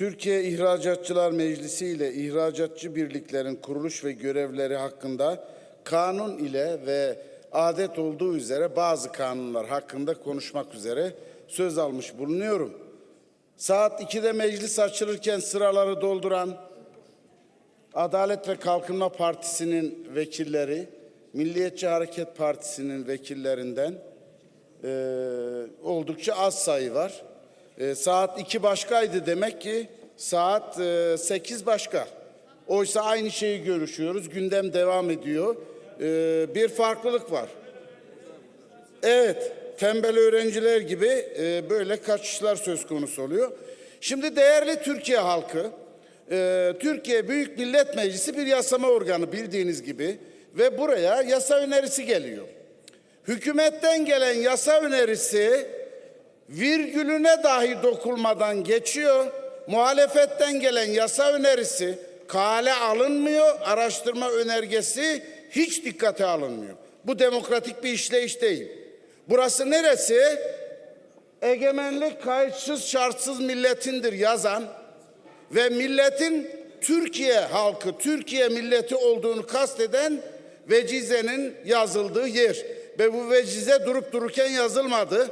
Türkiye İhracatçılar Meclisi ile ihracatçı birliklerin kuruluş ve görevleri hakkında kanun ile ve adet olduğu üzere bazı kanunlar hakkında konuşmak üzere söz almış bulunuyorum. Saat 2'de meclis açılırken sıraları dolduran Adalet ve Kalkınma Partisi'nin vekilleri, Milliyetçi Hareket Partisi'nin vekillerinden eee, oldukça az sayı var. Eee, saat 2 başkaydı demek ki saat eee, 8 başka. Oysa aynı şeyi görüşüyoruz. Gündem devam ediyor. Eee, bir farklılık var. Evet, tembel öğrenciler gibi e, böyle kaçışlar söz konusu oluyor. Şimdi değerli Türkiye halkı, e, Türkiye Büyük Millet Meclisi bir yasama organı bildiğiniz gibi ve buraya yasa önerisi geliyor. Hükümetten gelen yasa önerisi virgülüne dahi dokulmadan geçiyor. Muhalefetten gelen yasa önerisi kale alınmıyor, araştırma önergesi hiç dikkate alınmıyor. Bu demokratik bir işleyiş değil. Burası neresi? Egemenlik kayıtsız şartsız milletindir yazan ve milletin Türkiye halkı, Türkiye milleti olduğunu kasteden vecizenin yazıldığı yer. Ve bu vecize durup dururken yazılmadı.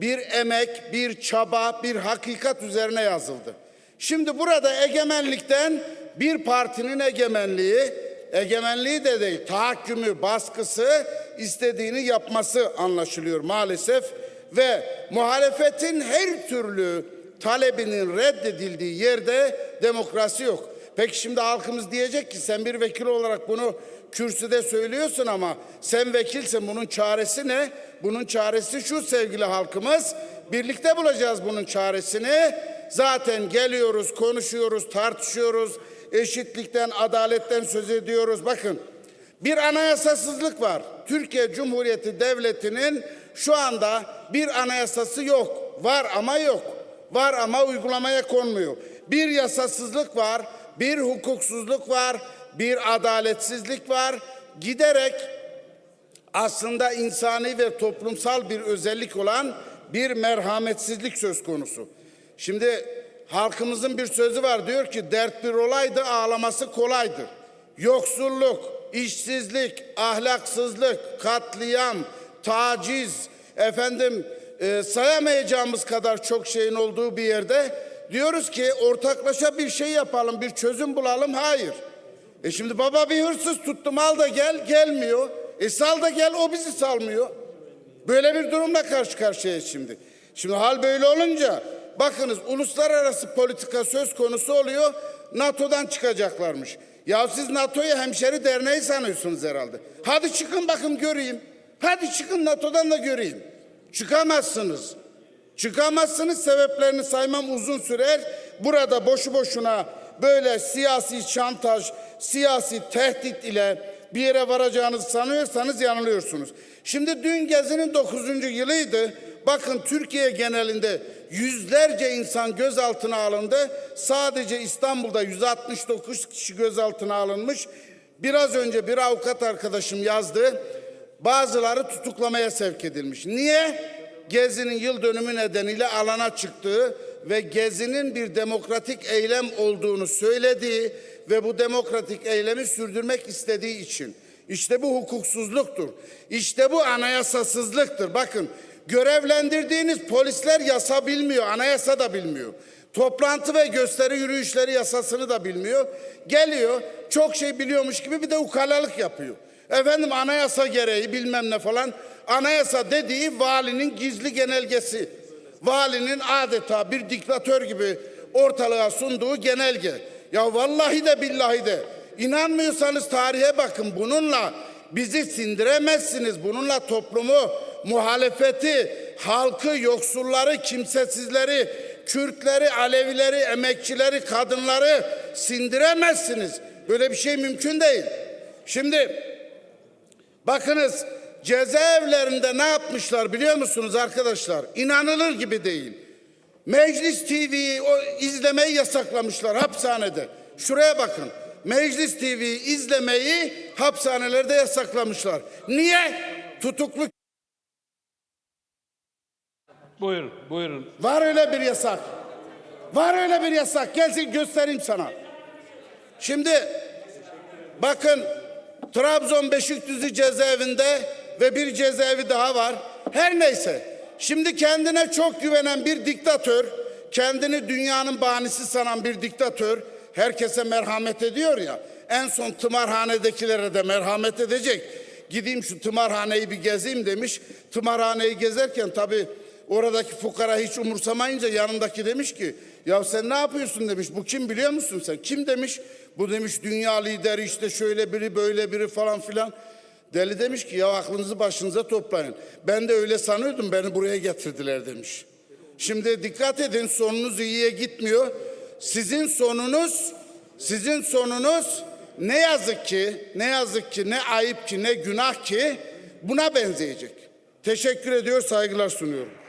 Bir emek, bir çaba, bir hakikat üzerine yazıldı. Şimdi burada egemenlikten bir partinin egemenliği, egemenliği de değil, tahakkümü, baskısı istediğini yapması anlaşılıyor maalesef. Ve muhalefetin her türlü talebinin reddedildiği yerde demokrasi yok. Peki şimdi halkımız diyecek ki sen bir vekil olarak bunu kürsüde söylüyorsun ama sen vekilsin bunun çaresi ne? Bunun çaresi şu sevgili halkımız. Birlikte bulacağız bunun çaresini. Zaten geliyoruz, konuşuyoruz, tartışıyoruz. Eşitlikten, adaletten söz ediyoruz. Bakın bir anayasasızlık var. Türkiye Cumhuriyeti Devleti'nin şu anda bir anayasası yok. Var ama yok. Var ama uygulamaya konmuyor. Bir yasasızlık var, bir hukuksuzluk var, bir adaletsizlik var. Giderek aslında insani ve toplumsal bir özellik olan bir merhametsizlik söz konusu. Şimdi halkımızın bir sözü var diyor ki dert bir olaydı ağlaması kolaydır. Yoksulluk, işsizlik, ahlaksızlık, katliam, taciz, efendim e, sayamayacağımız kadar çok şeyin olduğu bir yerde diyoruz ki ortaklaşa bir şey yapalım, bir çözüm bulalım. Hayır. E şimdi baba bir hırsız tuttum al da gel gelmiyor. E sal da gel o bizi salmıyor. Böyle bir durumla karşı karşıyayız şimdi. Şimdi hal böyle olunca bakınız uluslararası politika söz konusu oluyor. NATO'dan çıkacaklarmış. Ya siz NATO'yu hemşeri derneği sanıyorsunuz herhalde. Hadi çıkın bakın göreyim. Hadi çıkın NATO'dan da göreyim. Çıkamazsınız. Çıkamazsınız sebeplerini saymam uzun sürer. Burada boşu boşuna böyle siyasi şantaj, siyasi tehdit ile bir yere varacağınızı sanıyorsanız yanılıyorsunuz. Şimdi dün Gezi'nin 9. yılıydı. Bakın Türkiye genelinde yüzlerce insan gözaltına alındı. Sadece İstanbul'da 169 kişi gözaltına alınmış. Biraz önce bir avukat arkadaşım yazdı. Bazıları tutuklamaya sevk edilmiş. Niye? Gezi'nin yıl dönümü nedeniyle alana çıktığı ve Gezi'nin bir demokratik eylem olduğunu söylediği ve bu demokratik eylemi sürdürmek istediği için. İşte bu hukuksuzluktur. İşte bu anayasasızlıktır. Bakın görevlendirdiğiniz polisler yasa bilmiyor, anayasa da bilmiyor. Toplantı ve gösteri yürüyüşleri yasasını da bilmiyor. Geliyor çok şey biliyormuş gibi bir de ukalalık yapıyor. Efendim anayasa gereği bilmem ne falan. Anayasa dediği valinin gizli genelgesi. Valinin adeta bir diktatör gibi ortalığa sunduğu genelge. Ya vallahi de billahi de inanmıyorsanız tarihe bakın bununla bizi sindiremezsiniz. Bununla toplumu, muhalefeti, halkı, yoksulları, kimsesizleri, Kürtleri, Alevileri, emekçileri, kadınları sindiremezsiniz. Böyle bir şey mümkün değil. Şimdi bakınız cezaevlerinde ne yapmışlar biliyor musunuz arkadaşlar? İnanılır gibi değil. Meclis TV'yi o izlemeyi yasaklamışlar hapishanede. Şuraya bakın. Meclis TV'yi izlemeyi hapishanelerde yasaklamışlar. Niye? Tutuklu Buyurun, buyurun. var öyle bir yasak. Var öyle bir yasak. Gelsin göstereyim sana. Şimdi bakın Trabzon Beşikdüzü cezaevinde ve bir cezaevi daha var. Her neyse. Şimdi kendine çok güvenen bir diktatör, kendini dünyanın bahanesi sanan bir diktatör herkese merhamet ediyor ya. En son tımarhanedekilere de merhamet edecek. Gideyim şu tımarhaneyi bir gezeyim demiş. Tımarhaneyi gezerken tabii oradaki fukara hiç umursamayınca yanındaki demiş ki ya sen ne yapıyorsun demiş. Bu kim biliyor musun sen? Kim demiş? Bu demiş dünya lideri işte şöyle biri böyle biri falan filan. Deli demiş ki ya aklınızı başınıza toplayın. Ben de öyle sanıyordum beni buraya getirdiler demiş. Şimdi dikkat edin sonunuz iyiye gitmiyor. Sizin sonunuz sizin sonunuz ne yazık ki ne yazık ki ne ayıp ki ne günah ki buna benzeyecek. Teşekkür ediyor saygılar sunuyorum.